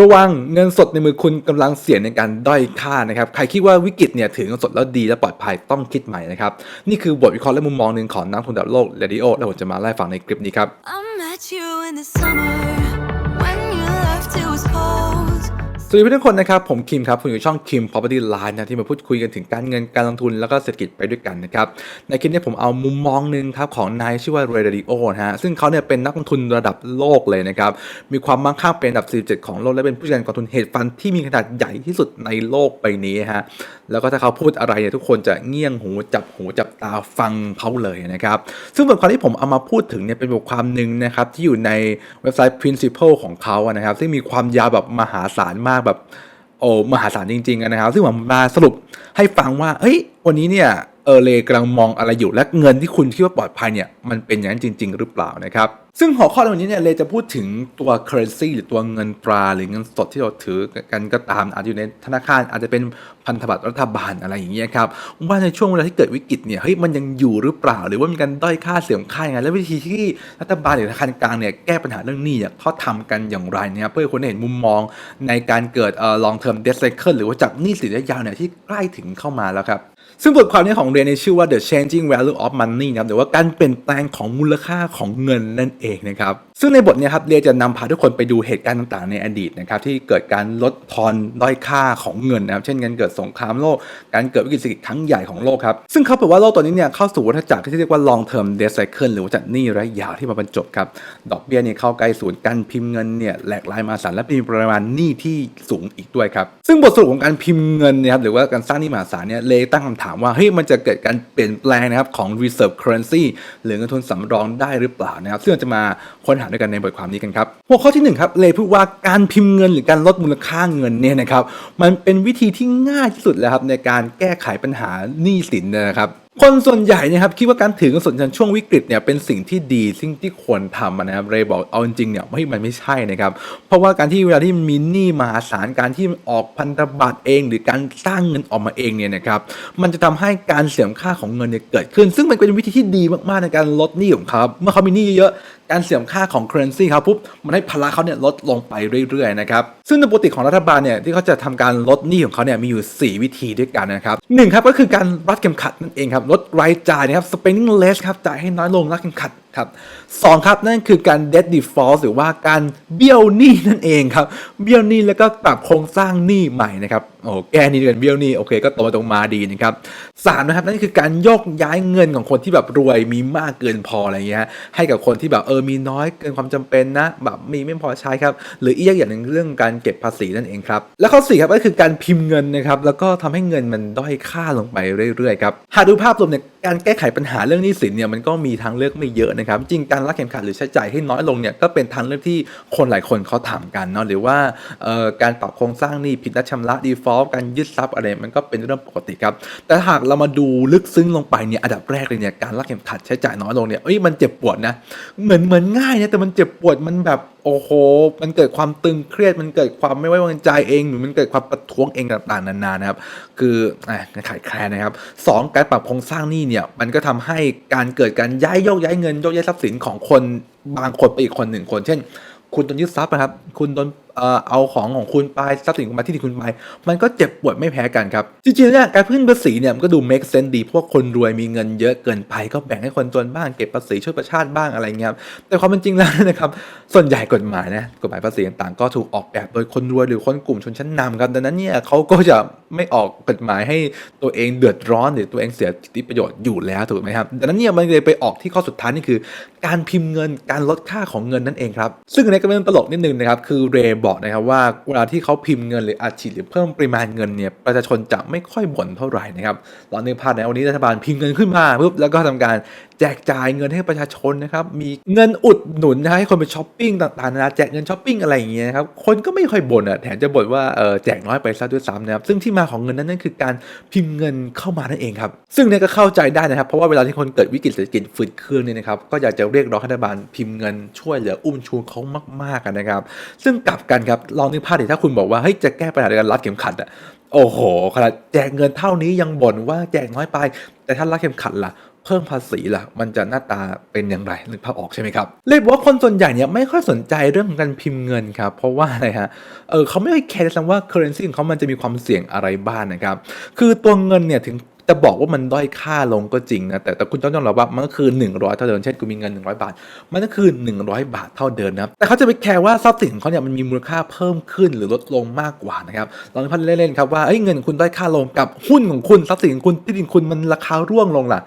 ระวังเงินสดในมือคุณกำลังเสี่ยงในการด้อยค่านะครับ ใครคิดว่าวิกฤตเนี่ยถือเงินสดแล้วดีและปลอดภัยต้องคิดใหม่นะครับ นี่คือบทวิเคราะห์และมุมมองหนึ่งของนักทุนดับโลกเรดิโอและผมจะมาไล่ฟังในคลิปนี้ครับ สวัสดีเพื่อนทุกคนนะครับ ผมคิมครับ คุณอยู่ช่องคิม Property Line นะที่มาพูดคุยกันถึงการเงินการลงทุนแล้วก็เศรษฐกิจไปด้วยกันนะครับ ในคลิปนี้ผมเอามุมมองหนึ่งครับของนายชื่อว่าเรเดิโอนะฮะซึ่งเขาเนี่ยเป็นนักลงทุนระดับโลกเลยนะครับ มีความมั่งคั่งเป็นอันดับ 47 ของโลกและเป็นผู้จัดการกองทุนเฮดฟันที่มีขนาดใหญ่ที่สุดในโลกใบนี้ฮะแล้วก็ถ้าเขาพูดอะไรเนี่ยทุกคนจะเงี่ยงหูจับหูจับตาฟังเขาเลยนะครับ ซึ่งบทความที่ผมเอามาพูดถึงเนี่ยเป็นบทความหนึ่งนะครับที่อยู่ในเว็บไซต์ principle ของเขาอะนะครับ ซึ่งมีความยาวแบบมหาศาลมากแบบโอ้มหาศาลจริงๆนะครับ ซึ่งผมมาสรุปให้ฟังว่าเฮ้ยวันนี้เนี่ย เออเลกำลังมองอะไรอยู่และเงินที่คุณคิดว่าปลอดภัยเนี่ยมันเป็นอย่างนั้นจริง ๆ หรือเปล่านะครับ ซึ่งหัวข้อในวันนี้เนี่ยเลจะพูดถึงตัว currency หรือตัวเงินตราหรือเงินสดที่เราถือกันก็ตามอาจจะอยู่ในธนาคารอาจจะเป็นพันธบัตรรัฐบาลอะไรอย่างเงี้ยครับว่าในช่วงเวลาที่เกิดวิกฤตเนี่ยเฮ้ยมันยังอยู่หรือเปล่า หรือว่ามีการด้อยค่าเสื่อมค่ายังไงและวิธีที่รัฐบาลหรือธนาคารกลางเนี่ยแก้ปัญหาเรื่องหนี้เนี่ยเขาทำกันอย่างไรนะครับเพื่อคนเห็นมุมมองในการเกิดเอ่อ long term debt cycle หรือว่าจากหนี้สินระยะยาวเนี่ยที่ใกล้ถึงเข้ามาแล้วครับ ซึ่งบทความนี้ของเรียนในชื่อว่า The Changing Value of Money นะครับหรือว่าการเปลี่ยนแปลงของมูลค่าของเงินนั่นเองนะครับซึ่งในบทนี้ครับเรียนจะนำพาทุกคนไปดูเหตุการณ์ต่างๆ ในอดีตนะครับที่เกิดการลดทอนด้อยค่าของเงินนะครับเช่นการเกิดสงครามโลก การเกิดวิกฤตเศรษฐกิจครั้งใหญ่ของโลกครับซึ่งเขาบอกว่าโลกตอนนี้เนี่ยเข้าสู่วัฏจักรที่เรียกว่า long term debt cycle หรือว่าจากหนี้ระยะยาวที่มาบรรจบครับดอกเบี้ยเนี่ยเข้าใกล้ศูนย์การพิมพ์เงินเนี่ยแหลกลายมาศาลและมีปริมาณหนี้ที่สูงอีกด้วยครับซึ่งบทสรุปของการพิมพ์เงินนยครับหรือว่าการสร้างหนี้มหาศาลเนี่ยเลยตั้งคำถามว่าเฮ้ยมันจะเกิดการเปลี่ยนแปลงนะครับของ reserve currency หรือเงินทุนสำรองได้หรือเปล่านะครับซึ่งจะมาค้นหาด้วยกันในบทความนี้กันครับหัวข้อที่หนึ่งครับเลยพูดว่าการพิมพ์เงินหรือการลดมูลค่าเงินเนี่ยนะครับมันเป็นวิธีที่ง่ายที่สุดแล้วครับในการแก้ไขปัญหาหนี้สินนะครับ คนส่วนใหญ่เนะครับคิดว่าการถือเงินสดในช่วงวิกฤตเนี่ยเป็นสิ่งที่ดีสิ่งที่ควรทำนะครับเรย์บอกเอาจริงๆเนี่ยไม่มันไม่ใช่นะครับเพราะว่าการที่เวลาที่มีหนี้มหาศาลการที่ออกพันธบัตรเอง หรือการสร้างเงินออกมาเองเนี่ยนะครับมันจะทำให้การเสื่อมค่าของเงินเนี่ยเกิดขึ้น ซึ่งมันเป็นวิธีที่ดีมากๆในการลดหนี้ของเขาเมื่อเขามีหนี้เยอะ การเสื่อมค่าของเคอร์เรนซีครับปุ๊บมันให้พละเขาเนี่ยลดลงไปเรื่อยๆนะครับซึ่งในปกติของรัฐบาลเนี่ยที่เขาจะทำการลดหนี้ของเขาเนี่ยมีอยู่ 4 วิธีด้วยกันนะครับหนึ่งครับก็คือการรัดเข็มขัดนั่นเองครับลดรายจ่ายนะครับ spending less ครับจ่ายให้น้อยลงรัดเข็มขัด ครับสองครับนั่นคือการ debt default หรือว่าการเบี้ยวหนี้นั่นเองครับ เบี้ยวหนี้แล้วก็ปรับโครงสร้างหนี้ใหม่นะครับโอ้แก้หนี้ด้วยกันเบี้ยวหนี้โอเคก็ตรงไปตรงมาดีนะครับสามนะครับนั่นคือการโยกย้ายเงินของคนที่แบบรวยมีมากเกินพออะไรเงี้ยให้กับคนที่แบบเออมีน้อยเกินความจำเป็นนะ แบบมีไม่พอใช้ครับ หรืออีกอย่างหนึ่งเรื่องการเก็บภาษีนั่นเองครับแล้วข้อสี่ครับก็คือการพิมพ์เงินนะครับแล้วก็ทำให้เงินมันด้อยค่าลงไปเรื่อยๆครับหากดูภาพรวมเนี่ย การแก้ไขปัญหาเรื่องหนี้สินเนี่ยมันก็มีทางเลือกไม่เยอะนะครับ จริงการรักเข็มขัดหรือใช้จ่ายให้น้อยลงเนี่ยก็เป็นทางเลือกที่คนหลายคนเขาถามกันเนาะหรือว่าการปรับโครงสร้างหนี้ผิดนัดชำระ default การยึดทรัพย์อะไรมันก็เป็นเรื่องปกติครับ แต่หากเรามาดูลึกซึ้งลงไปเนี่ยอันดับแรกเลยเนี่ยการรักเข็มขัดใช้จ่ายน้อยลงเนี่ยเอ้ยมันเจ็บปวดนะเหมือนเหมือนง่ายนะแต่มันเจ็บปวดมันแบบ โอ้โห มันเกิดความตึงเครียด มันเกิดความไม่ไว้วางใจเองหรือมันเกิดความประท้วงเองต่างๆนานานะครับ คืออะขายแคลนนะครับสองการปรับโครงสร้างหนี้เนี่ย มันก็ทำให้การเกิดการย้ายโยกย้ายเงินโยกย้ายทรัพย์สินของคนบางคนไปอีกคนหนึ่งคน เช่น คุณโดนยึดทรัพย์นะครับ คุณโดน เอาของของคุณไปทรัพย์สินคุณมาที่ดินคุณไปมันก็เจ็บปวดไม่แพ้กันครับ จริงๆเนี่ยการพึ่งภาษีเนี่ยมันก็ดู make sense ดีเพราะว่าคนรวยมีเงินเยอะเกินไปก็แบ่งให้คนจนบ้างเก็บภาษีช่วยประชาติบ้างอะไรเงี้ยครับแต่ความเป็นจริงแล้วนะครับส่วนใหญ่กฎหมายนะกฎหมายภาษีต่างๆก็ถูกออกแบบโดยคนรวยหรือคนกลุ่มชนชั้นนำครับดังนั้นเนี่ยเขาก็จะไม่ออกกฎหมายให้ตัวเองเดือดร้อนหรือตัวเองเสียสิทธิประโยชน์อยู่แล้วถูกไหมครับดังนั้นเนี่ยมันเลยไปออกที่ข้อสุดท้ายนี่คือ การพิมพ์เงินการลดค่าของเงินนั่นเองครับซึ่งอันนี้ก็เป็นเรื่องตลกนิดนึงนะครับคือเรบอกนะครับว่าเวลาที่เขาพิมพ์เงินหรืออัดฉีดหรือเพิ่มปริมาณเงินเนี่ยประชาชนจะไม่ค่อยบ่นเท่าไหร่นะครับตอนนึกภาพในวันนี้รัฐบาลพิมพ์เงินขึ้นมาปุ๊บแล้วก็ทำการ แจกจ่ายเงินให้ประชาชนนะครับ มีเงินอุดหนุนนะให้คนไปช้อปปิ้งต่างๆนานาแจกเงินช้อปปิ้งอะไรอย่างเงี้ยนะครับ คนก็ไม่ค่อยบ่นอะแถมจะบ่นว่าเออแจกน้อยไปซะด้วยซ้ำนะครับ ซึ่งที่มาของเงินนั้นนั่นคือการพิมพ์เงินเข้ามานั่นเองครับ ซึ่งเนี่ยก็เข้าใจได้นะครับ เพราะว่าเวลาที่คนเกิดวิกฤตเศรษฐกิจฝืดเครื่องเนี่ยนะครับ ก็อยากจะเรียกร้องให้รัฐบาลพิมพ์เงินช่วยเหลืออุ้มชูเขามากๆอะนะครับ ซึ่งกลับกันครับลองนึกภาพดิถ้าคุณบอกว่าเฮ้ยจะแก้ปัญหาการรัดเข็มขัดอะโอ้โหขนาดแจกเงินเท่านี้ยังบ่นว่าแจกน้อยไป แต่ถ้ารัดเข็มขัดล่ะ เพิ่มภาษีล่ะ มันจะหน้าตาเป็นอย่างไรนึกภาพออกใช่ไหมครับ เลยบอกว่าคนส่วนใหญ่เนี่ยไม่ค่อยสนใจเรื่องของการพิมพ์เงินครับ เพราะว่าอะไรฮะ เออเขาไม่ค่อยแคร์ซ้ำว่า currency ของเขามันจะมีความเสี่ยงอะไรบ้างนะครับ คือตัวเงินเนี่ยถึงจะบอกว่ามันด้อยค่าลงก็จริงนะ แต่แต่คุณต้องยอมรับว่ามันก็คือ 100 เท่าเดิมเช่นคุณมีเงิน 100 บาท มันก็คือ 100 บาทเท่าเดิมนะครับแต่เขาจะไปแคร์ว่าทรัพย์สินของเขาเนี่ยมันมีมูลค่าเพิ่มขึ้นหรือลดลงมากกว่านะครับลองพันเล่นๆครับว่าเอ้ยเงินคุณด้อยค่าลงกับหุ้นของคุณทรัพย์สินของคุณที่ดินคุณมันราคาร่วงลงล่ะ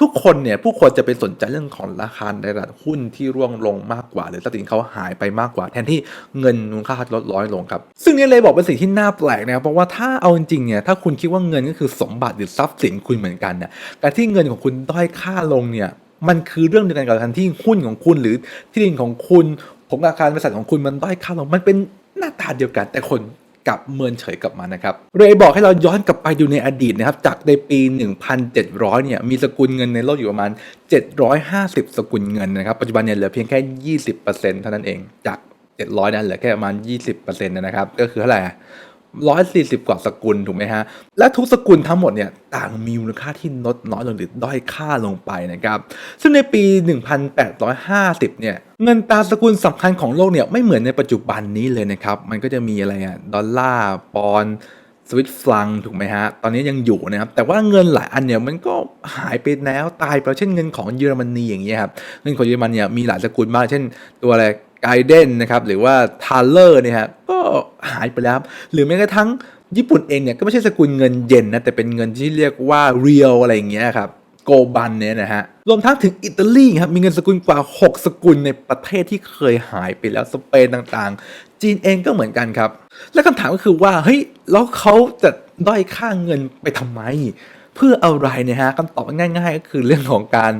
ทุกคนเนี่ยผู้คนจะไปสนใจเรื่องของราคาในตลาดหุ้นที่ร่วงลงมากกว่า หรือทรัพย์สินเขาหายไปมากกว่า แทนที่เงินมูลค่าลดร้อยลงครับ ซึ่งนี่เลยบอกเป็นสิ่งที่น่าแปลกนะครับเพราะว่าถ้าเอาจริงเนี่ยถ้าคุณคิดว่าเงินก็คือสมบัติหรือทรัพย์สินคุณเหมือนกันเนี่ยการที่เงินของคุณด้อยค่าลงเนี่ยมันคือเรื่องเดียวกันกับการที่หุ้นของคุณหรือที่ดินของคุณผลกาค้าบริษัทของคุณมันด้อยค่าลงมันเป็นหน้าตาเดียวกันแต่คน กลับเมินเฉยกับมันะครับเรย์บอกให้เราย้อนกลับไปดูในอดีตนะครับจากในปี 1,700 เนี่ยมีสกุลเงินในโลกอยู่ประมาณ 750 สกุลเงินนะครับปัจจุบันเนี่ยเหลือเพียงแค่ 20%เท่านั้นเองจาก700นั้นเหลือแค่ประมาณ 20%นะครับก็คือเท่าไหร่ ร้อะ140กว่าสกุลถูกไหมฮะ และทุกสกุลทั้งหมดเนี่ยต่างมีมูลค่าที่ลดน้อยลงหรือด้อยค่าลงไปนะครับ ซึ่งในปี 1850 เนี่ยเงินตราสกุลสำคัญของโลกเนี่ยไม่เหมือนในปัจจุบันนี้เลยนะครับ มันก็จะมีอะไรอะดอลลาร์ปอนสวิตฟลังถูกไหมฮะ ตอนนี้ยังอยู่นะครับ แต่ว่าเงินหลายอันเนี่ยมันก็หายไปแล้วตายไปเช่นเงินของเยอรมนีอย่างเงี้ยครับ เงินของเยอรมันเนี่ยมีหลายสกุลมาก เช่นตัวอะไร ไกเดนนะครับหรือว่าทาเลอร์เนี่ยฮะก็หายไปแล้วครับหรือแม้กระทั่งญี่ปุ่นเองเนี่ยก็ไม่ใช่สกุลเงินเยนนะแต่เป็นเงินที่เรียกว่าเรียลอะไรอย่างเงี้ยครับโกบันเนี่ยนะฮะรวมทั้งถึงอิตาลีครับมีเงินสกุลกว่า 6 สกุลในประเทศที่เคยหายไปแล้วสเปนต่างๆ จีนเองก็เหมือนกันครับ และคำถามก็คือว่าเฮ้ยแล้วเขาจะด้อยค่าเงินไปทำไม เพื่ออะไรเนี่ยฮะคำตอบง่าย ๆ ก็คือเรื่องของการ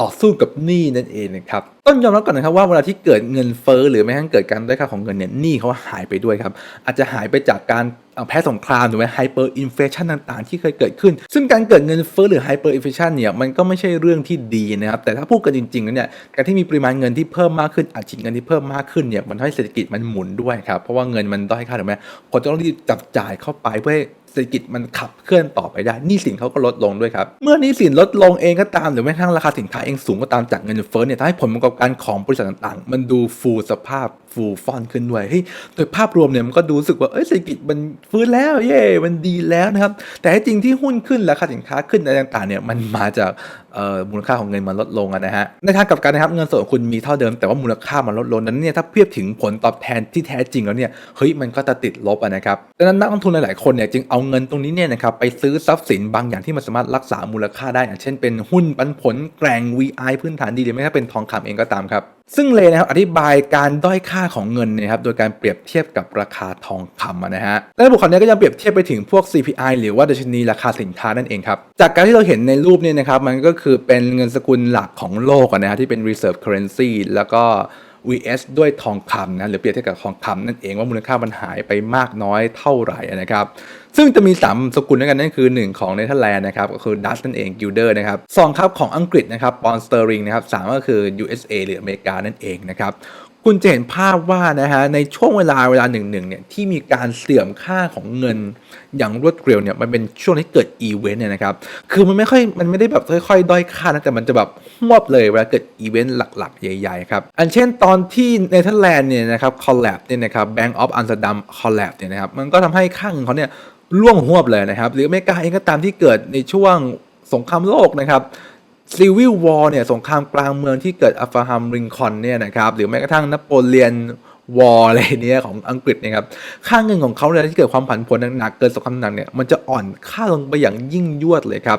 ต่อสู้กับหนี้นั่นเองนะครับต้องยอมรับก่อนนะครับว่าเวลาที่เกิดเงินเฟ้อหรือแม้กระทั่งเกิดการด้อยค่าของเงินเนี่ยหนี้เขาหายไปด้วยครับอาจจะหายไปจากการแพ้สงครามหรือว่าไฮเปอร์อินเฟชันต่างๆ ที่เคยเกิดขึ้น ซึ่งการเกิดเงินเฟ้อหรือไฮเปอร์อินเฟชันเนี่ยมันก็ไม่ใช่เรื่องที่ดีนะครับแต่ถ้าพูดกันจริงๆแล้วเนี่ยการที่มีปริมาณเงินที่เพิ่มมากขึ้นอัตราเงินที่เพิ่มมากขึ้นเนี่ยมันทำให้เศรษฐกิจมันหมุนด้วยครับเพราะว่าเงินมันด้อยค่าถูกไหมคนจะต้องรีบจับจ่ายเข้าไปเพื่อ เศรษฐกิจมันขับเคลื่อนต่อไปได้หนี้สินเขาก็ลดลงด้วยครับ เมื่อหนี้สินลดลงเองก็ตามหรือแม้กระทั่งราคาสินค้าเองสูงก็ตามจากเงินเฟ้อเนี่ยทำให้ผลประกอบการของบริษัทต่างๆ มันดูฟูสภาพ ฟูฟอนขึ้นด้วยเฮ้ยโดยภาพรวมเนี่ยมันก็ดูสึกว่าเอ้ยเศรษฐกิจมันฟื้นแล้วเย่มันดีแล้วนะครับ แต่ที่จริงที่หุ้นขึ้นราคาสินค้าขึ้นอะไรต่างๆเนี่ยมันมาจากมูลค่าของเงินมันลดลงนะฮะในทางกลับกันนะครับเงินสดของคุณมีเท่าเดิมแต่ว่ามูลค่ามันลดลงนั้นเนี่ยถ้าเทียบถึงผลตอบแทนที่แท้จริงแล้วเนี่ยเฮ้ยมันก็จะติดลบนะครับดังนั้นนักลงทุนหลายๆคนเนี่ยจึงเอาเงินตรงนี้เนี่ยนะครับไปซื้อทรัพย์สินบางอย่างที่มันสามารถรักษามูลค่าได้อย่างเช่นเป็นหุ้นปันผลแกร่ง VI พื้นฐานดีหรือไม่ก็เป็นทองคำเองก็ตามครับซึ่งเลยนะครับอธิบายการด้อยค่าของเงินเนยครับโดยการเปรียบเทียบกับราคาทองคำนะฮะและบุคำนี้ก็ยังเปรียบเทียบไปถึงพวก CPI หรือว่าดัชนีราคาสินค้านั่นเองครับ จากการที่เราเห็นในรูปเนี่ยนะครับมันก็คือเป็นเงินสกุลหลักของโลกนะฮะที่เป็น reserve currency แล้วก็ vs ด้วยทองคำนะหรือเปรียบเทียบกับทองคำนั่นเองว่ามูลค่ามันหายไปมากน้อยเท่าไหร่นะครับซึ่งจะมี 3 สกุลด้วยกันนั่นคือ 1 ของเนเธอร์แลนด์นะครับก็คือดัชนั่นเองกิลเดอร์นะครับสองครับของอังกฤษนะครับปอนสเตอริงนะครับสามก็คือ USA หรืออเมริกานั่นเองนะครับ คุณจะเห็นภาพว่านะฮะในช่วงเวลาเวลาหนึ่งหนึ่งเนี่ยที่มีการเสื่อมค่าของเงินอย่างรวดเร็วเนี่ยมันเป็นช่วงที่เกิดอีเวนต์เนี่ยนะครับคือมันไม่ค่อยมันไม่ได้แบบค่อยๆ ด้อยค่านะแต่มันจะแบบหวบเลยเวลาเกิดอีเวนต์หลักๆ ใหญ่ๆครับอันเช่นตอนที่เนเธอร์แลนด์เนี่ยนะครับคอลแลบเนี่ยนะครับ Bank of Amsterdam คอลแลบเนี่ยนะครับมันก็ทำให้ค่าเงินเขาเนี่ยล่วงหวบเลยนะครับหรืออเมริกาเองก็ตามที่เกิดในช่วงสงครามโลกนะครับ ซีวิลวอร์เนี่ยสงครามกลางเมืองที่เกิดอัฟราฮัมริงคอนเนี่ยนะครับหรือแม้กระทั่งนโปเลียนวอร์อะไรเนี่ยของอังกฤษเนะครับค่าเงินของเขาเนี่ยที่เกิดความผันผวนหนักเกิดสงครามหนักเนี่ยมันจะอ่อนค่าลงไปอย่างยิ่งยวดเลยครับ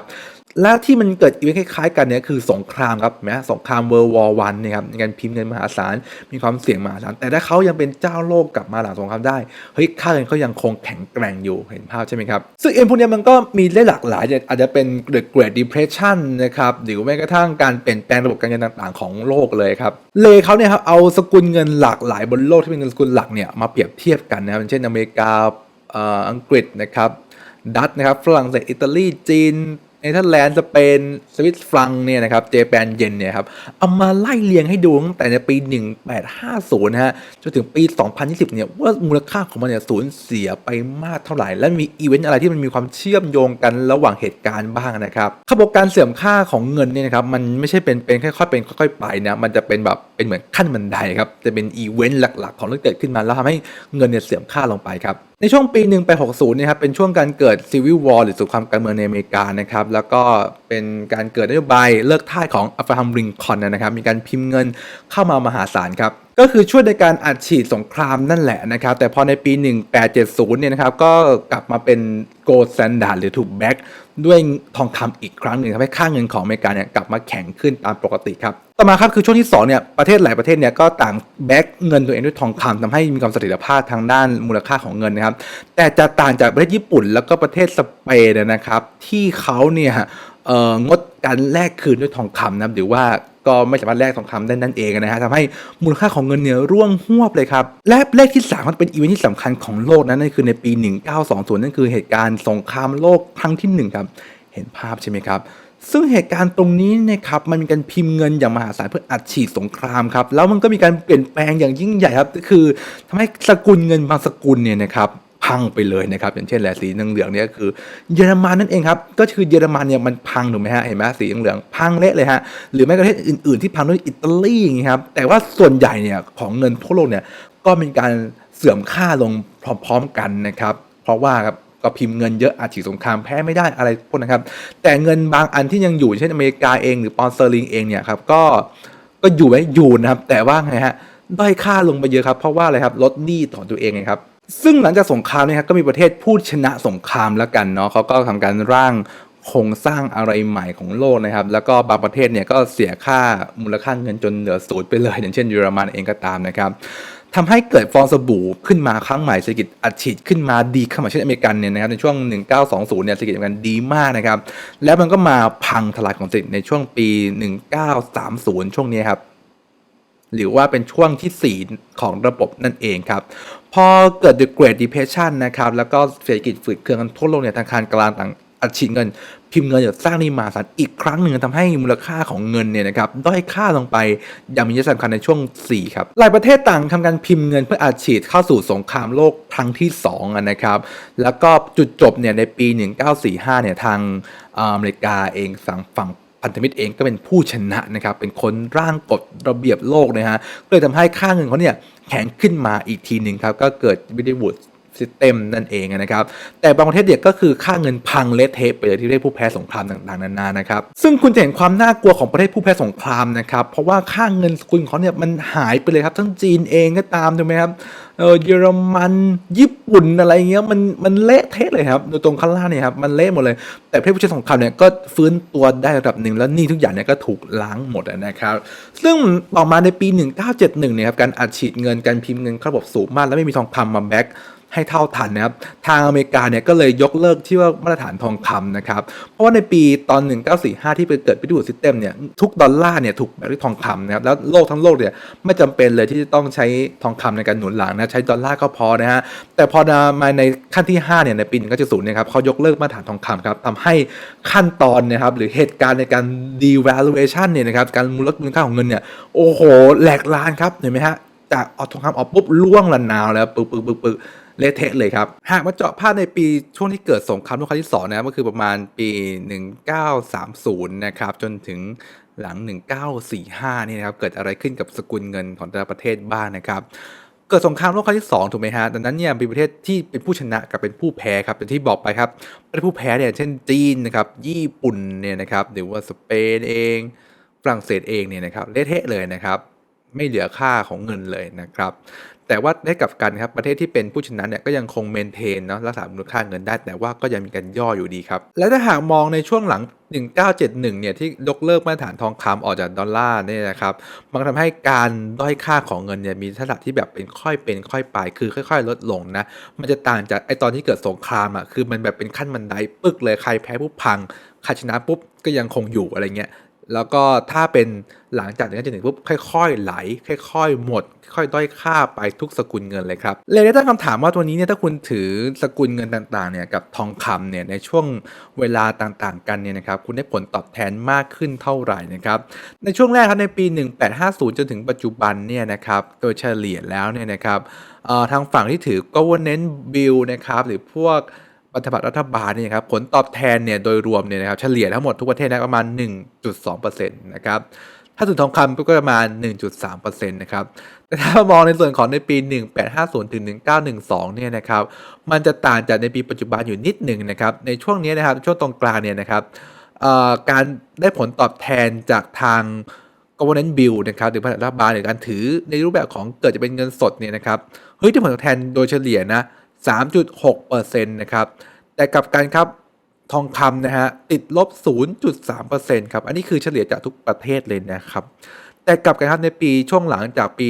และที่มันเกิดอีเวนต์คล้ายๆกันเนี่ยคือสงครามครับเห็นไหมสงครามเวิร์วอร์วันนะครับในการพิมพ์เงินมหาศาลมีความเสี่ยงมหาศาลแต่ถ้าเขายังเป็นเจ้าโลกกลับมาหลังสงครามได้เฮ้ยค่าเงินเขายังคงแข็งแกร่งอยู่เห็นภาพใช่ไหมครับซึ่งเอ็นพวกนี้มันก็มีได้หลากหลายอาจจะเป็น The Great Depression นะครับหรือแม้กระทั่งการเปลี่ยนแปลงระบบการเงินต่างๆ ของโลกเลยครับเลเขาเนี่ยครับเอาสกุลเงินหลากหลายบนโลกที่เป็นเงินสกุลหลักเนี่ยมาเปรียบเทียบกันนะครับเช่นอเมริกาอังกฤษนะครับดัตช์นะครับฝรั่งเศสอิตาลีจีน เนเธอร์แลนด์สเปนสวิตฟรังเนี่ยนะครับเจแปนเยนเนี่ยครับเอามาไล่เรียงให้ดูตั้งแต่ในปี 1850นะฮะจนถึงปี 2020เนี่ยว่ามูลค่าของมันเนี่ยสูญเสียไปมากเท่าไหร่ และมีอีเวนต์อะไรที่มันมีความเชื่อมโยงกันระหว่างเหตุการณ์บ้างนะครับขาบอกการเสื่อมค่าของเงินเนี่ยนะครับมันไม่ใช่เป็นเป็นค่อยๆเป็นค่อยๆไปนะมันจะเป็นแบบเป็นเหมือนขั้นบันไดครับจะเป็นอีเวนต์หลักๆ ของเรื่องเกิดขึ้นมาแล้วทำให้เงินเนี่ยเสื่อมค่าลงไปครับในช่วงปี1860เนี่ยครับเป็นช่วงการเกิดซีวิลวอร์หรือสงครามการเมืองในอเมริกานะครับแล้วก็เป็นการเกิดนโยบายเลิกท่าของอัฟราฮัมลิงคอนนะครับ มีการพิมพ์เงินเข้ามามหาศาลครับ ก็คือช่วยในการอัดฉีดสงครามนั่นแหละนะครับ แต่พอในปี 1870 เนี่ยนะครับ ก็กลับมาเป็นโกลด์สแตนดาร์ดหรือถูกแบ็ก ด้วยทองคำอีกครั้งหนึ่งทำให้ค่าเงินของอเมริกาเนี่ยกลับมาแข็งขึ้นตามปกติครับต่อมาครับคือช่วงที่2เนี่ยประเทศหลายประเทศเนี่ยก็ต่างแบกเงินตัวเองด้วยทองคำทำให้มีความเสถียรภาพทางด้านมูลค่าของเงินนะครับ แต่จะต่างจากประเทศญี่ปุ่น แล้วก็ประเทศสเปนนะครับ ที่เขาเนี่ยงดการแลกคืนด้วยทองคำนะหรือว่า ก็ไม่สามารถแลกทองคำได้นั่นเองนะฮะทำให้มูลค่าของเงินเนี่ยร่วงหวบเลยครับ และเลขที่ 3 มันเป็นอีเวนท์ที่สำคัญของโลกนะนั่นคือในปี 1920 นั่นคือเหตุการณ์สงครามโลกครั้งที่หนึ่งครับ เห็นภาพใช่ไหมครับซึ่งเหตุการณ์ตรงนี้นะครับมันมีการพิมพ์เงินอย่างมหาศาลเพื่ออัดฉีดสงครามครับแล้วมันก็มีการเปลี่ยนแปลงอย่างยิ่งใหญ่ครับ คือทำให้สกุลเงินบางสกุลเนี่ยนะครับ พังไปเลยนะครับอย่างเช่นแหละสีเหลืองเนี่ยคือเยอรมันนั่นเองครับก็คือเยอรมันเนี่ยมันพังถูกไหมฮะเห็นไหมสีเหลืองพังเละเลยฮะหรือแม้กระทั่งประเทศอื่น ๆที่พังด้วยอิตาลีอย่างนี้ครับแต่ว่าส่วนใหญ่เนี่ยของเงินทั่วโลกเนี่ยก็มีการเสื่อมค่าลงพร้อมๆกันนะครับเพราะว่าครับก็พิมพ์เงินเยอะอาจฉีดสงครามแพ้ไม่ได้อะไรพวกนะครับ แต่เงินบางอันที่ยังอยู่เช่นอเมริกาเองหรือปอนเตอร์ลิงเองเนี่ยครับก็ก็อยู่ไว้อยู่นะครับ แต่ว่าไงฮะด้อยค่าลงไปเยอะครับ เพราะว่าอะไรครับลดหนี้ต่อตัวเองไงครับ ซึ่งหลังจากสงครามเนี่ยครับก็มีประเทศผู้ชนะสงครามแล้วกันเนาะเขาก็ทำการร่างโครงสร้างอะไรใหม่ของโลกนะครับ แล้วก็บางประเทศเนี่ยก็เสียค่ามูลค่าเงินจนเหลือศูนย์ไปเลย อย่างเช่นเยอรมันเองก็ตามนะครับทำให้เกิดฟองสบู่ขึ้นมาครั้งใหม่เศรษฐกิจอัดฉีดขึ้นมาดีขึ้นมาเช่นอเมริกันเนี่ยนะครับในช่วง 1920 เนี่ยเศรษฐกิจอเมริกันดีมากนะครับ แล้วมันก็มาพังทลายของเศรษฐกิจในช่วงปี 1930 ช่วงนี้ครับหรือว่าเป็นช่วงที่ 4 ของระบบนั่นเองครับ พอเกิด The Great Depression นะครับ แล้วก็เศรษฐกิจฝืดเคืองกันทั่วโลกเนี่ยธนาคารกลางต่างอัดฉีดเงิน พิมพ์เงินอย่าสร้างนี้มาศาลอีกครั้งหนึ่งทำให้มูลค่าของเงินเนี่ยนะครับด้อยค่าลงไปอย่างมีนัยสำคัญในช่วง 4 ครับ หลายประเทศต่างทำการพิมพ์เงินเพื่ออัดฉีดเข้าสู่สงครามโลกครั้งที่2อะนะครับ แล้วก็จุดจบเนี่ยในปี 1945 เนี่ยทางอ่าอเมริกาเองฝั่งฝั่ง พันธมิตรเองก็เป็นผู้ชนะนะครับเป็นคนร่างกฎระเบียบโลกนะฮะก็เลยทำให้ค่าเงินเขาเนี่ยแข็งขึ้นมาอีกทีหนึ่งครับก็เกิดวิดีวูดซิสเต็มนั่นเองนะครับ แต่บางประเทศเนี่ยก็คือค่าเงินพังเละเทะไปเลยที่เรียกผู้แพ้สงครามต่างๆนานานะครับ ซึ่งคุณจะเห็นความน่ากลัวของประเทศผู้แพ้สงครามนะครับ เพราะว่าค่าเงินสกุลเขาเนี่ยมันหายไปเลยครับ ทั้งจีนเองก็ตามถูกไหมครับ เออเยอรมันญี่ปุ่นอะไรเงี้ยมันมันเละเทะเลยครับดูตรงข้างล่างเนี่ยครับมันเละหมดเลย แต่ประเทศผู้ชายสงครามเนี่ยก็ฟื้นตัวได้ระดับหนึ่งแล้วนี่ทุกอย่างเนี่ยก็ถูกล้างหมดนะครับ ซึ่งต่อมาในปี 1971เนี่ยครับการอัดฉีดเงินการพิมพ์เงินเข้าระบบสูงมาก แล้วไม่มีทองคำมาแบ็ก ให้เท่าทันนะครับทางอเมริกาเนี่ยก็เลยยกเลิกที่ว่ามาตรฐานทองคำนะครับเพราะว่าในปีตอน 1945 ที่ไปเกิดพิดูซิสเต็มเนี่ยทุกดอลลาร์เนี่ยถูกแบกด้วยทองคำนะครับแล้วโลกทั้งโลกเนี่ยไม่จำเป็นเลยที่จะต้องใช้ทองคำในการหนุนหลังนะใช้ดอลลาร์ก็พอนะฮะแต่พอมาในขั้นที่5เนี่ยในปี 1970เนี่ยครับเขายกเลิกมาตรฐานทองคำครับทำให้ขั้นตอนนะครับหรือเหตุการณ์ในการ devaluation เนี่ยนะครับการมูลค่ามูลค่าของเงินเนี่ยโอ้โหแหลกลานครับเห็นไหมฮะจากเอาทองคำออกปุ๊บล่วงละนาวแล้วปึกปึกปึกปึก เละเทะเลยครับ หากมาเจาะภาพในปีช่วงที่เกิดสงครามโลกครั้งที่สองนะครับก็คือประมาณปี 1930 นะครับ จนถึงหลัง 1945 นี่นะครับ เกิดอะไรขึ้นกับสกุลเงินของแต่ละประเทศบ้างนะครับ เกิดสงครามโลกครั้งที่ 2 ถูกไหมฮะ ดังนั้นเนี่ยมีประเทศที่เป็นผู้ชนะกับเป็นผู้แพ้ครับอย่างที่บอกไปครับประเทศผู้แพ้เนี่ยเช่นจีนนะครับ ญี่ปุ่นเนี่ยนะครับหรือว่าสเปนเองฝรั่งเศสเองเนี่ยนะครับเละเทะเลยนะครับ ไม่เหลือค่าของเงินเลยนะครับ แต่ว่าได้กับกันครับประเทศที่เป็นผู้ชนะเนี่ยก็ยังคงเมนเทนเนาะรักษามูลค่าเงินได้ แต่ว่าก็ยังมีการย่ออยู่ดีครับ และถ้าหากมองในช่วงหลัง 1971 เนี่ยที่ยกเลิกมาตรฐานทองคำออกจากดอลลาร์เนี่ยนะครับมันก็ทำให้การด้อยค่าของเงินเนี่ยมีทักษะที่แบบเป็นค่อยเป็นค่อยไปคือค่อย ๆ ลดลงนะมันจะต่างจากไอตอนที่เกิดสงครามอะคือมันแบบเป็นขั้นบันไดปึ๊กเลยใครแพ้ปุ๊บพังใครชนะปุ๊บก็ยังคงอยู่อะไรเงี้ย แล้วก็ถ้าเป็นหลังจากนั้นจนถึงปุ๊บค่อย ๆ ไหล ค่อย ๆ หมด ค่อยๆด้อยค่าไปทุกสกุลเงินเลยครับเลยได้ตั้งคำถามว่าตัวนี้เนี่ยถ้าคุณถือสกุลเงินต่างๆเนี่ยกับทองคำเนี่ยในช่วงเวลาต่างๆ กันเนี่ยนะครับคุณได้ผลตอบแทนมากขึ้นเท่าไหร่นะครับในช่วงแรกครับในปี 1850 จนถึงปัจจุบันเนี่ยนะครับโดยเฉลี่ยแล้วเนี่ยนะครับทางฝั่งที่ถือ government bill นะครับหรือพวก พันธบัตรรัฐบาลเนี่ยครับผลตอบแทนเนี่ยโดยรวมเนี่ยนะครับเฉลี่ยทั้งหมดทุกประเทศนะประมาณ 1.2%นะครับถ้าสุนทองคำก็ประมาณ 1.3%นะครับ แต่ถ้ามองในส่วนของในปี 1850 ถึง 1912 เนี่ยนะครับ มันจะต่างจากในปีปัจจุบันอยู่นิดหนึ่งนะครับ ในช่วงนี้นะครับ ช่วงตรงกลางเนี่ยนะครับการได้ผลตอบแทนจากทาง government bill นะครับหรือพันธบัตรรัฐบาลหรือการถือในรูปแบบของเกิดจะเป็นเงินสดเนี่ยนะครับ เฮ้ยได้ผลตอบแทนโดยเฉลี่ยนะ 3.6%นะครับ แต่กลับกันครับทองคำนะฮะติดลบ 0.3%ครับ อันนี้คือเฉลี่ยจากทุกประเทศเลยนะครับ แต่กลับกันครับในปีช่วงหลังจากปี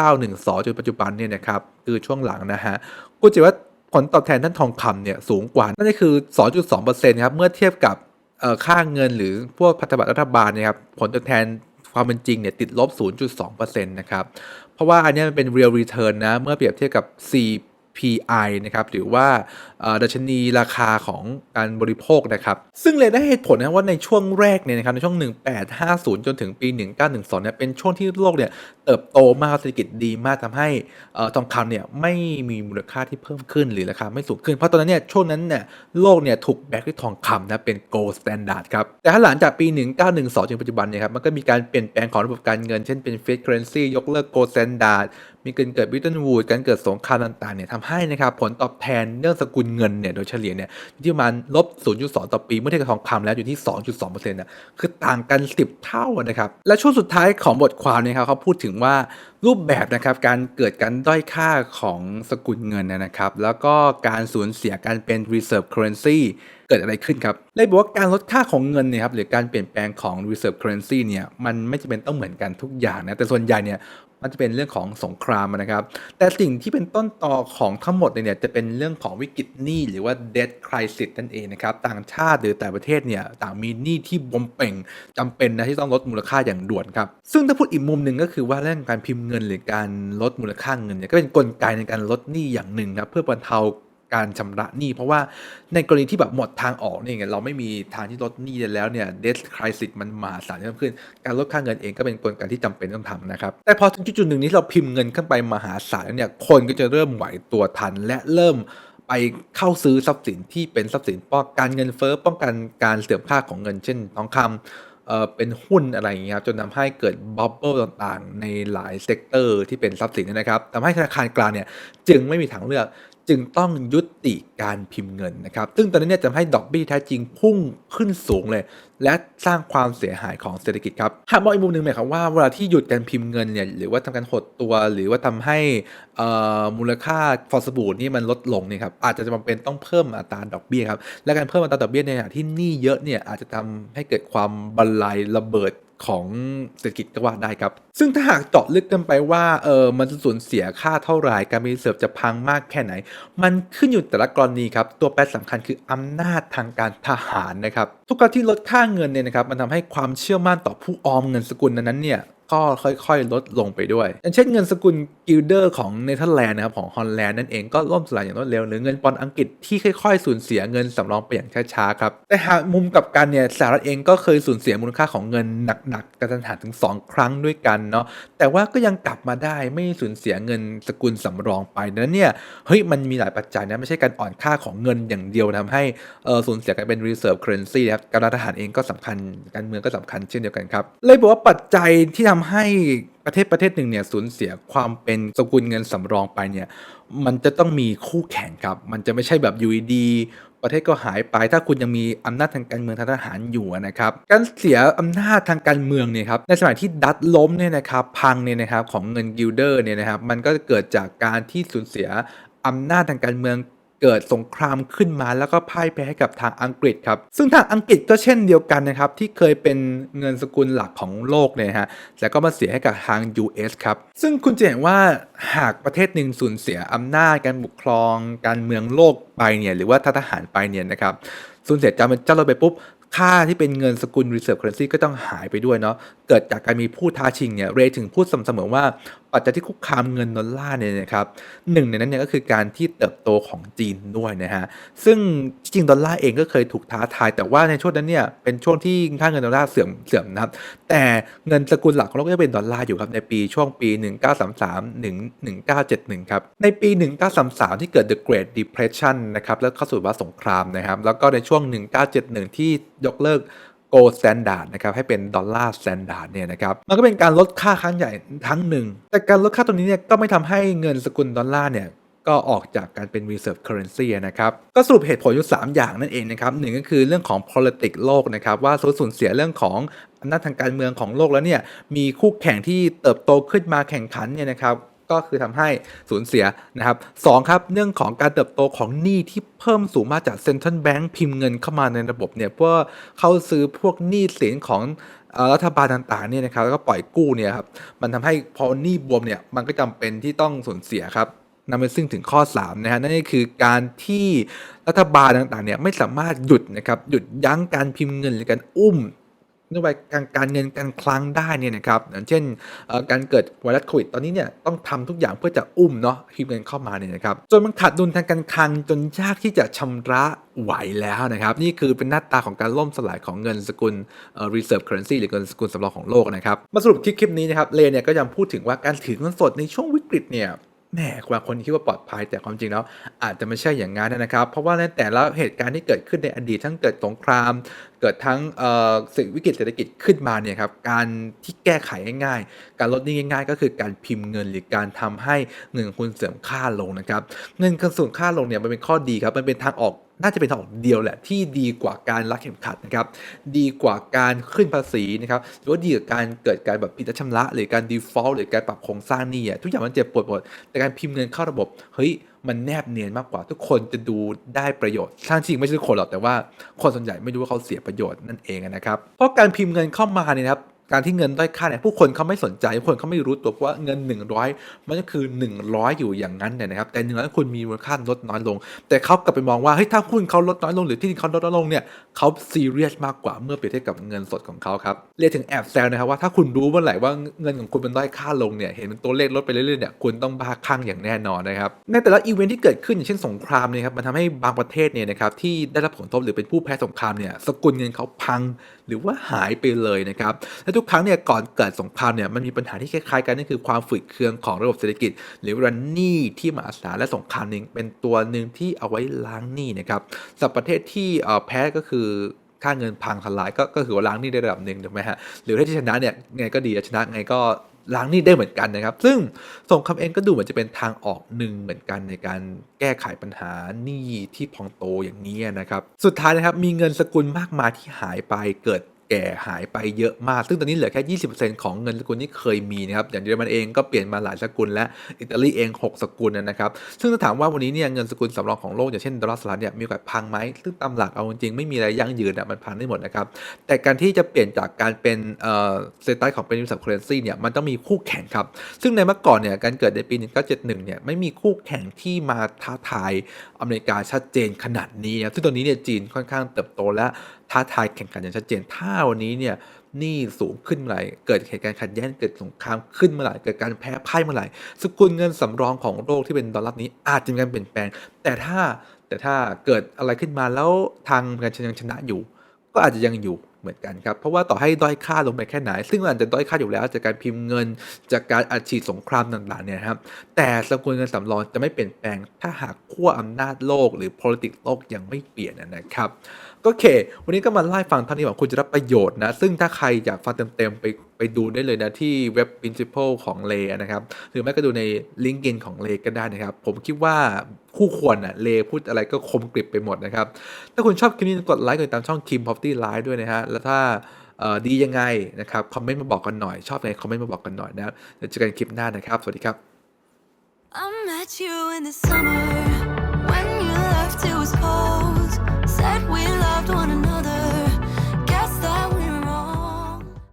1912 จนปัจจุบันเนี่ยนะครับคือช่วงหลังนะฮะกูจะว่าผลตอบแทนด้านทองคำเนี่ยสูงกว่า นั่นก็คือ 2.2%ครับเมื่อเทียบกับค่าเงินหรือพวกพันธบัตรรัฐบาลนยครับผลตอบแทนความเป็นจริงเนี่ยติดลบ 0.2%นะครับ เพราะว่าอันนี้มันเป็น real return นะ เมื่อเปรียบเทียบกับ P.I. นะครับหรือว่าดัชนีราคาของการบริโภคนะครับ ซึ่งเลยได้เหตุผลนะว่าในช่วงแรกเนี่ยนะครับในช่วง 1850 จนถึงปี 1912เนี่ยเป็นช่วงที่โลกเนี่ยเติบโตมากเศรษฐกิจดีมากทำให้ทองคำเนี่ยไม่มีมูลค่าที่เพิ่มขึ้นหรือราคาไม่สูงขึ้น เพราะตอนนั้นเนี่ยช่วงนั้นเนี่ยโลกเนี่ยถูกแบกด้วยทองคำนะเป็น gold standard ครับ แต่ถ้าหลังจากปี 1912จนปัจจุบันเนี่ยครับมันก็มีการเปลี่ยนแปลงของระบบการเงินเช่นเป็น fiat currency ยกเลิก gold standard มีการเกิดบิตเทิลวูดการเกิดสงครามต่างๆเนี่ยทำให้นะครับผลตอบแทนเรื่องสกุลเงินเนี่ยโดยเฉลี่ยเนี่ยอยู่ที่ประมาณลบ 0.2 ต่อปี เมื่อเทียบกับทองคำแล้วอยู่ที่ 2.2%นะคือต่างกัน 10 เท่านะครับและช่วงสุดท้ายของบทความเนี่ยครับเขาพูดถึงว่า รูปแบบนะครับการเกิดการด้อยค่าของสกุลเงินนะครับ แล้วก็การสูญเสียการเป็น reserve currency เกิดอะไรขึ้นครับเลยบอกว่าการลดค่าของเงินเนี่ยครับหรือการเปลี่ยนแปลงของ reserve currency เนี่ยมันไม่จำเป็นต้องเหมือนกันทุกอย่างนะแต่ส่วนใหญ่เนี่ยมันจะเป็นเรื่องของสงครามนะครับ แต่สิ่งที่เป็นต้นตอของทั้งหมดเนี่ยจะเป็นเรื่องของวิกฤตหนี้หรือว่า debt crisis นั่นเองนะครับ ต่างชาติหรือแต่ประเทศเนี่ยต่างมีหนี้ที่บวมเป่งจำเป็นนะที่ต้องลดมูลค่าอย่างด่วนครับ ซึ่งถ้าพูดอีกมุมหนึ่งก็คือว่าเรื่องการพิมพ์เงินหรือการลดมูลค่าเงินเนี่ยก็เป็นกลไกในการลดหนี้อย่างหนึ่งครับเพื่อบรรเทาการชำระหนี้เพราะว่าในกรณีที่แบบหมดทางออกเนี่ยเราไม่มีทางที่ลดหนี้ได้แล้วเนี่ย debt crisis มันมาศาลเพิ่มขึ้น การลดค่าเงินเองก็เป็นกลไกที่จำเป็นต้องทำนะครับ แต่พอถึงจุดหนึ่งนี้เราพิมพ์เงินขึ้นไปมหาศาลแล้วเนี่ยคนก็จะเริ่มไหวตัวทันและเริ่มไปเข้าซื้อทรัพย์สินที่เป็นทรัพย์สินป้องกันเงินเฟ้อป้องกันการเสื่อมค่าของเงินเช่นทองคำ เอ่อเป็นหุ้นอะไรอย่างเงี้ยครับจนทำให้เกิดบับเบิลต่างๆ ในหลายเซกเตอร์ที่เป็นทรัพย์สินนะครับทำให้ธนาคารกลางเนี่ยจึงไม่มีทางเลือก จึงต้องยุติการพิมพ์เงินนะครับ ซึ่งตอนนี้เนี่ยจะทำให้ดอกเบี้ยแท้จริงพุ่งขึ้นสูงเลย และสร้างความเสียหายของเศรษฐกิจครับหากมองอีกมุมหนึ่งหมายความว่าเวลาที่หยุดการพิมพ์เงินเนี่ยหรือว่าทำการหดตัว หรือว่าทำให้มูลค่าฟอสบู่นี่มันลดลงเนี่ยครับอาจจะจำเป็นต้องเพิ่มอัตราดอกเบี้ยครับและการเพิ่มอัตราดอกเบี้ยในขณะที่หนี้เยอะเนี่ยอาจจะทำให้เกิดความบันไลระเบิด ของเศรษฐกิจก็ว่าได้ครับ ซึ่งถ้าหากเจาะลึกกันไปว่าเออมันจะสูญเสียค่าเท่าไหร่การมีเสิร์ฟจะพังมากแค่ไหน มันขึ้นอยู่แต่ละกรณีครับ ตัวแปรสำคัญคืออำนาจทางการทหารนะครับ ทุกการที่ลดค่าเงินเนี่ยนะครับมันทำให้ความเชื่อมั่นต่อผู้ออมเงินสกุลนั้นเนี่ย ก็ค่อยๆ ลดลงไปด้วย อย่างเช่นเงินสกุลกิลเดอร์ของเนเธอร์แลนด์นะครับของฮอลแลนด์นั่นเองก็ล่มสลายอย่างรวดเร็วหรือเงินปอนด์อังกฤษที่ค่อยๆ สูญเสียเงินสำรองไปอย่างช้าๆครับแต่หากมุมกับกันเนี่ยสหรัฐเองก็เคยสูญเสียมูลค่าของเงินหนักๆกระทันหันถึง 2 ครั้งด้วยกันเนาะแต่ว่าก็ยังกลับมาได้ไม่สูญเสียเงินสกุลสำรองไปดังนั้นเนี่ยเฮ้ยมันมีหลายปัจจัยนะไม่ใช่การอ่อนค่าของเงินอย่างเดียวทำให้เออสูญเสียการเป็น reserve currency นะครับการทหารเองก็สำคัญการเมืองก็สำคัญเช่นเดียวกันครับเลยบอกว่าปัจจัยที่ทำให้ประเทศประเทศหนึ่งเนี่ยสูญเสียความเป็นสกุลเงินสำรองไปเนี่ยมันจะต้องมีคู่แข่งครับ มันจะไม่ใช่แบบอยู่ดีประเทศก็หายไปถ้าคุณยังมีอำนาจทางการเมืองทางทหารอยู่นะครับการเสียอำนาจทางการเมืองเนี่ยครับในสมัยที่ดัตล้มเนี่ยนะครับพังเนี่ยนะครับของเงินกิลเดอร์เนี่ยนะครับมันก็เกิดจากการที่สูญเสียอำนาจทางการเมือง เกิดสงครามขึ้นมาแล้วก็พ่ายแพ้ให้กับทางอังกฤษครับ ซึ่งทางอังกฤษก็เช่นเดียวกันนะครับ ที่เคยเป็นเงินสกุลหลักของโลกเนี่ยฮะแต่ก็มาเสียให้กับทาง US ครับ ซึ่งคุณจะเห็นว่าหากประเทศหนึ่งสูญเสียอำนาจการปกครอง การเมืองโลกไปเนี่ยหรือว่าทหารไปเนี่ยนะครับสูญเสียการเป็นเจ้าเราไปปุ๊บค่าที่เป็นเงินสกุล reserve currency ก็ต้องหายไปด้วยเนาะ เกิดจากการมีผู้ท้าชิงเนี่ย เรย์ถึงพูดเสมอว่า ปัจจัยที่คุกคามเงินดอลลาร์เนี่ยนะครับหนึ่งในนั้นเนี่ยก็คือการที่เติบโตของจีนด้วยนะฮะซึ่งจริงดอลลาร์เองก็เคยถูกท้าทาย แต่ว่าในช่วงนั้นเนี่ยเป็นช่วงที่ค่าเงินดอลลาร์เสื่อมเสื่อมนะครับแต่เงินสกุลหลักของโลกก็จะเป็นดอลลาร์อยู่ครับในปีช่วงปี 1933ถึง1971 ครับ ในปี 1933 ที่เกิด The Great Depression นะครับแล้วเข้าสู่ภาสงครามนะครับแล้วก็ในช่วง 1971 ที่ยกเลิก Gold Standard นะครับให้เป็นดอลลาร์ Standard เนี่ยนะครับมันก็เป็นการลดค่าครั้งใหญ่ครั้งหนึ่ง แต่การลดค่าตรงนี้เนี่ยก็ไม่ทำให้เงินสกุลดอลลาร์เนี่ยก็ออกจากการเป็น reserve currency นะครับ ก็สรุปเหตุผลอยู่ 3 อย่างนั่นเองนะครับหนึ่งก็คือเรื่องของ politics โลกนะครับ ว่าสูญเสียเรื่องของอำนาจทางการเมืองของโลกแล้วเนี่ยมีคู่แข่งที่เติบโตขึ้นมาแข่งขันเนี่ยนะครับ ก็คือทำให้สูญเสียนะครับสองครับเรื่องของการเติบโตของหนี้ที่เพิ่มสูงมากจากเซ็นทรัลแบงก์พิมพ์เงินเข้ามาในระบบเนี่ยเพื่อเข้าซื้อพวกหนี้สินของรัฐบาลต่างๆเนี่ยนะครับแล้วก็ปล่อยกู้เนี่ยครับมันทำให้พอหนี้บวมเนี่ยมันก็จำเป็นที่ต้องสูญเสียครับนำไปซึ่งถึงข้อ3นะฮะนั่นก็คือการที่รัฐบาลต่างๆเนี่ยไม่สามารถหยุดนะครับหยุดยั้งการพิมพ์เงินหรือการอุ้ม นโยบายการการเงินการคลังได้เนี่ยนะครับอย่างเช่นการเกิดไวรัสโควิดตอนนี้เนี่ยต้องทำทุกอย่างเพื่อจะอุ้มเนาะพิมเงินเข้ามาเนี่ยนะครับจนมันขาดดุลทางการคลังจนยากที่จะชำระไหวแล้วนะครับ นี่คือเป็นหน้าตาของการล่มสลายของเงินสกุล reserve currency หรือเงินสกุลสำรองของโลกนะครับมาสรุปคลิปคลิปนี้นะครับเลเนี่ยก็ยังพูดถึงว่าการถือเงินสดในช่วงวิกฤตเนี่ย แหมบาคนคิดว่าปลอดภัย แต่ความจริงแล้วอาจจะไม่ใช่อย่างนั้นนะครับ เพราะว่าในแต่ละเหตุการณ์ที่เกิดขึ้นในอดีตทั้งเกิดสงคราม เกิดทั้งเอ่อสิ่งวิกฤตเศรษฐกิจขึ้นมาเนี่ยครับการที่แก้ไขง่ายๆ การลดหนี้ง่ายๆ ก็คือการพิมพ์เงินหรือการทำให้เงินของคุณเสื่อมค่าลงนะครับ เงินเสื่อมค่าลงเนี่ยมันเป็นข้อดีครับมันเป็นทางออก น่าจะเป็นทางออกเดียวแหละที่ดีกว่าการรักเข็มขัดนะครับ ดีกว่าการขึ้นภาษีนะครับหรือว่าดีกว่าการเกิดการแบบผิดนัดชำระ หรือการ default หรือการปรับโครงสร้างนี้อะทุกอย่างมันเจ็บปวดหมดแต่การพิมพ์เงินเข้าระบบเฮ้ยมันแนบเนียนมากกว่าทุกคนจะดูได้ประโยชน์ทั้งจริงไม่ใช่ทุกคนหรอกแต่ว่าคนส่วนใหญ่ไม่รู้ว่าเขาเสียประโยชน์นั่นเองนะครับ เพราะการพิมพ์เงินเข้ามาเนี่ยนะครับ การที่เงินด้อยค่าเนี่ยผู้คนเขาไม่สนใจผู้คนเขาไม่รู้ตัวว่าเงิน 100 มันก็คือ 100 อยู่อย่างนั้นเนี่ยนะครับแต่หนึ่งร้อยคุณมีมูลค่าลดน้อยลง แต่เขากลับไปมองว่าเฮ้ยถ้าหุ้นเขาลดน้อยลง หรือที่ดินเขาลดน้อยลงเนี่ยเขาซีเรียสมากกว่าเมื่อเปรียบเทียบกับเงินสดของเขาครับเรียกถึงแอบแซวนะครับว่าถ้าคุณรู้เมื่อไหร่ว่าเงินของคุณมันด้อยค่าลงเนี่ยเห็นเป็นตัวเลขลดไปเรื่อยๆเนี่ยคุณต้องบ้าคลั่งอย่างแน่นอนนะครับในแต่ละอีเวนท์ที่เกิดขึ้นอย่างเช่นสงครามเนี่ยครับมันทำให้บางประเทศเนี่ยนะครับที่ได้รับผลกระทบหรือเป็นผู้แพ้สงครามเนี่ยสกุลเงินเขาพังหรือว่าหายไปเลยนะครับและทุกครั้งเนี่ยก่อนเกิดสงครามเนี่ยมันมีปัญหาที่คล้ายๆกันนั่นคือความฝืดเคืองของระบบเศรษฐกิจ หรือรันนี่ที่มหาศาลและสงครามหนึ่งเป็นตัวหนึ่งที่เอาไว้ล้างหนี้นะครับสับประเทศที่แพ้ก็คือค่าเงินพังทลายก็ก็คือว่าล้างหนี้ได้ระดับหนึ่งถูกไหมฮะหรือถ้าที่ชนะเนี่ยไงก็ดีชนะไงก็ ล้างหนี้ได้เหมือนกันนะครับ ซึ่งสงครามเองก็ดูเหมือนจะเป็นทางออกหนึ่งเหมือนกันในการแก้ไขปัญหาหนี้ที่พองโตอย่างนี้นะครับ สุดท้ายนะครับมีเงินสกุลมากมายที่หายไปเกิด แก่หายไปเยอะมาก ซึ่งตอนนี้เหลือแค่ 20%ของเงินสกุลที่เคยมีนะครับ อย่างเยอรมันเองก็เปลี่ยนมาหลายสกุลและอิตาลีเอง 6 สกุลนะครับ ซึ่งถ้าถามว่าวันนี้เนี่ยเงินสกุลสำรองของโลกอย่างเช่นดอลลาร์สหรัฐเนี่ยมีโอกาสพังไหมซึ่งตามหลักเอาจริงๆไม่มีอะไรยั่งยืนอะมันพังได้หมดนะครับ แต่การที่จะเปลี่ยนจากการเป็นเอ่อสเตตัสของเป็น reserve currency เนี่ยมันต้องมีคู่แข่งครับ ซึ่งในเมื่อก่อนเนี่ยการเกิดในปี 1971 เนี่ยไม่มีคู่แข่งที่มาท้าทายอเมริกาชัดเจนขนาดนี้นะซึ่งตอนนี้เนี่ยจีนค่อนข้างเติบโตและ ท้าทายแข่งขันอย่างชัดเจน ถ้าวันนี้เนี่ยหนี้สูงขึ้นเมื่อไหร่ เกิดเหตุการณ์ขัดแย้ง เกิดสงครามขึ้นเมื่อไหร่ เกิดการแพ้พ่ายเมื่อไหร่ สกุลเงินสำรองของโลกที่เป็นดอลลาร์นี้อาจจะมีการเปลี่ยนแปลง แต่ถ้าแต่ถ้าเกิดอะไรขึ้นมาแล้วทางการยังชนะอยู่ ก็อาจจะยังอยู่ เหมือนกันครับ เพราะว่าต่อให้ด้อยค่าลงไปแค่ไหน ซึ่งมันอาจจะด้อยค่าอยู่แล้วจากการพิมพ์เงิน จากการอัดฉีดสงครามต่างๆเนี่ยครับ แต่สกุลเงินสำรองจะไม่เปลี่ยนแปลง ถ้าหากขั้วอำนาจโลกหรือ politics โลกยังไม่เปลี่ยนนะครับก็โอเค วันนี้ก็มาไล่ฟังเท่านี้หวังคุณจะรับประโยชน์นะ ซึ่งถ้าใครอยากฟังเต็มๆไปไปดูได้เลยนะที่เว็บ principle ของเลนะครับ หรือไม่ก็ดูในลิงก์อินของเลก็ได้นะครับ ผมคิดว่า คู่ควรอะเลพูดอะไรก็คมกริบไปหมดนะครับ ถ้าคุณชอบคลิปนี้กดไลค์กดตามช่องคิมพอฟตี้ไลฟ์ด้วยนะฮะ แล้วถ้าดียังไงนะครับคอมเมนต์มาบอกกันหน่อยชอบไงคอมเมนต์มาบอกกันหน่อยนะเดี๋ยวเจอกันคลิปหน้านะครับ สวัสดีครับ I met you in the summer when you left it was cold. Said we